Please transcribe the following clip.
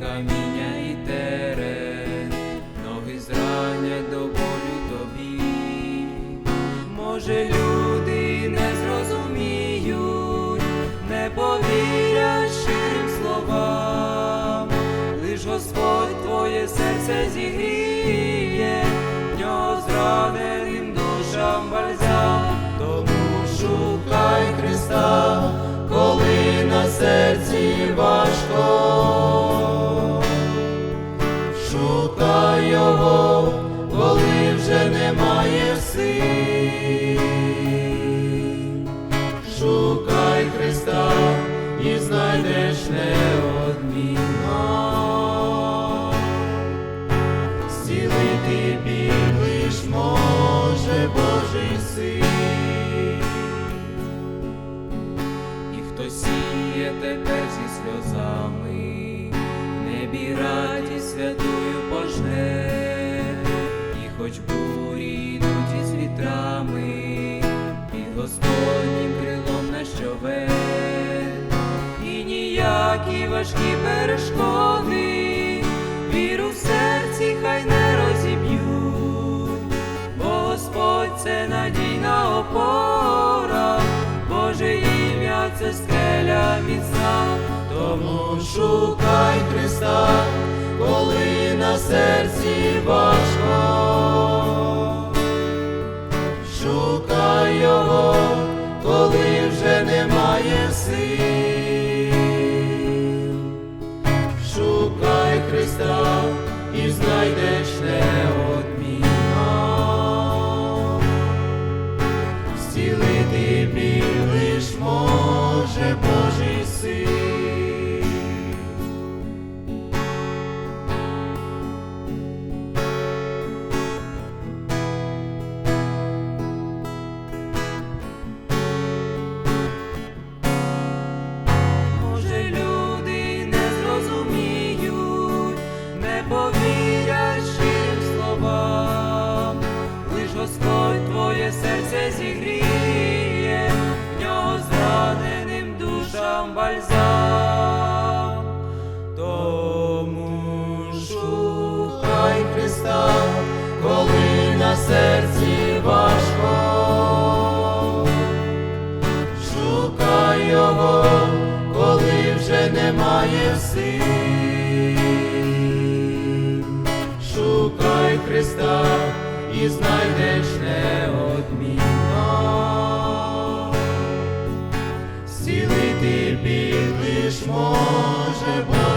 каміння і терен, ноги зранять до болю тобі. Може, люди не зрозуміють, не повірять щирим словам, лиш Господь твоє серце зігріє, в нього зраненим душам бальзам, тому шукай Христа, коли на серці важко. Шукай Христа і знайдеш неодмінно. Зцілити біль лиш може Божий син. І хто сіє тепер зі сльозами, ніякі важкі перешкоди, віру в серці хай не розіб'ють, бо Господь це надійна опора, Боже ім'я це скеля міцна, тому шукай Христа, коли на серці важко. Шукай Христа і знайдеш неодмінно. Немає сил. Шукай Христа і знайдеш неодмінно. Біль лиш може Бог.